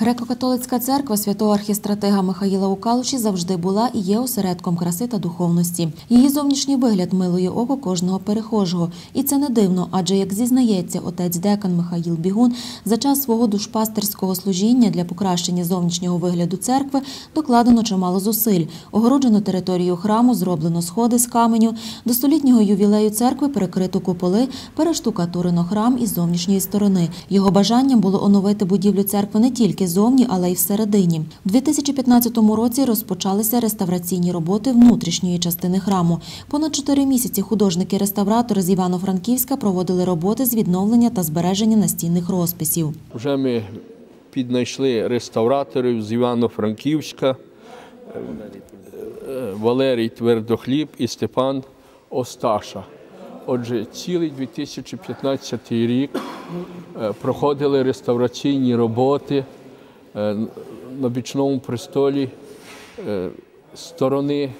Греко-католицька церква святого архістратига Михаїла у Калуші завжди була і є осередком краси та духовності. Її зовнішній вигляд милує око кожного перехожого. І це не дивно, адже, як зізнається отець декан Михаїл Бігун, за час свого душпастерського служіння для покращення зовнішнього вигляду церкви докладено чимало зусиль. Огороджено територію храму, зроблено сходи з каменю. До столітнього ювілею церкви перекрито куполи, перештукатурено храм із зовнішньої сторони. Його бажанням було оновити будівлю церкви не тільки зовні, але й всередині. У 2015 році розпочалися реставраційні роботи внутрішньої частини храму. Понад чотири місяці художники-реставратори з Івано-Франківська проводили роботи з відновлення та збереження настінних розписів. Вже ми піднайшли реставраторів з Івано-Франківська, е, е, Валерій Твердохліб і Степан Осташа. Отже, цілий 2015 рік е, проходили реставраційні роботи на бічному престолі е, сторони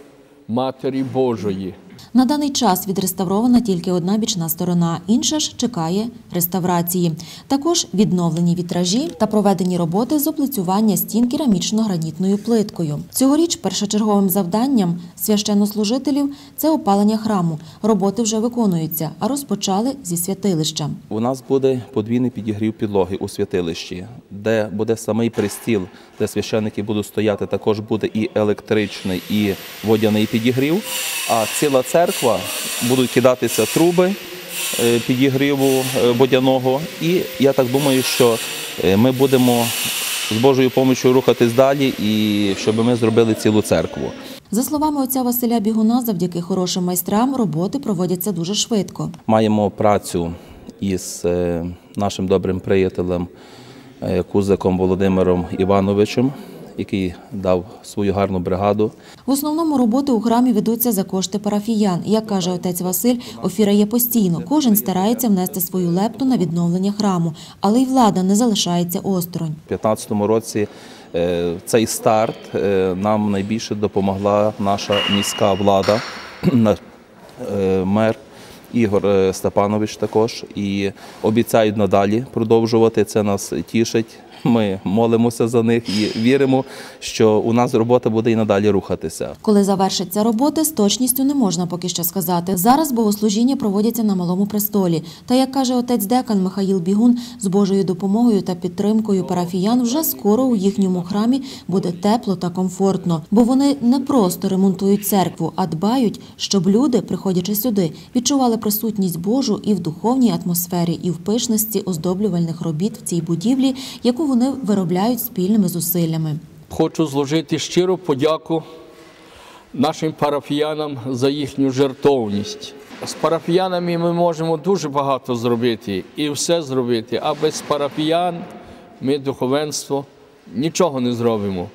Матері Божої. На даний час відреставрована тільки одна бічна сторона, інша ж чекає реставрації. Також відновлені вітражі та проведені роботи з облицювання стін керамічно-гранітною плиткою. Цьогоріч першочерговим завданням священнослужителів це опалення храму. Роботи вже виконуються, а розпочали зі святилища. У нас буде подвійний підігрів підлоги у святилищі, де буде самий пристіл, де священники будуть стояти. Також буде і електричний, і водяний підігрів. А ціла церква будуть кидатися труби е, підігріву е, водяного. І я так думаю, що е, ми будемо з Божою допомогою рухатись далі, і щоб ми зробили цілу церкву. За словами отця Василя Бігуна, завдяки хорошим майстрам роботи проводяться дуже швидко. Маємо працю із нашим добрим приятелем Кузиком Володимиром Івановичем, який дав свою гарну бригаду. В основному роботи у храмі ведуться за кошти парафіян. Як каже отець Василь, офіра є постійно. Кожен старається внести свою лепту на відновлення храму, але й влада не залишається осторонь. У 2015 році е, цей старт е, нам найбільше допомогла наша міська влада, е, мер Ігор е, Степанович також. І обіцяють надалі продовжувати. Це нас тішить. Ми молимося за них і віримо, що у нас робота буде і надалі рухатися. Коли завершаться роботи, з точністю не можна поки що сказати. Зараз богослужіння проводяться на малому престолі. Та як каже отець декан Михаїл Бігун, з Божою допомогою та підтримкою парафіян вже скоро у їхньому храмі буде тепло та комфортно, бо вони не просто ремонтують церкву, а дбають, щоб люди, приходячи сюди, відчували присутність Божу і в духовній атмосфері, і в пишності оздоблювальних робіт в цій будівлі, яку вони виробляють спільними зусиллями. Хочу зложити щиру подяку нашим парафіянам за їхню жертовність. З парафіянами ми можемо дуже багато зробити і все зробити, а без парафіян ми духовенство нічого не зробимо.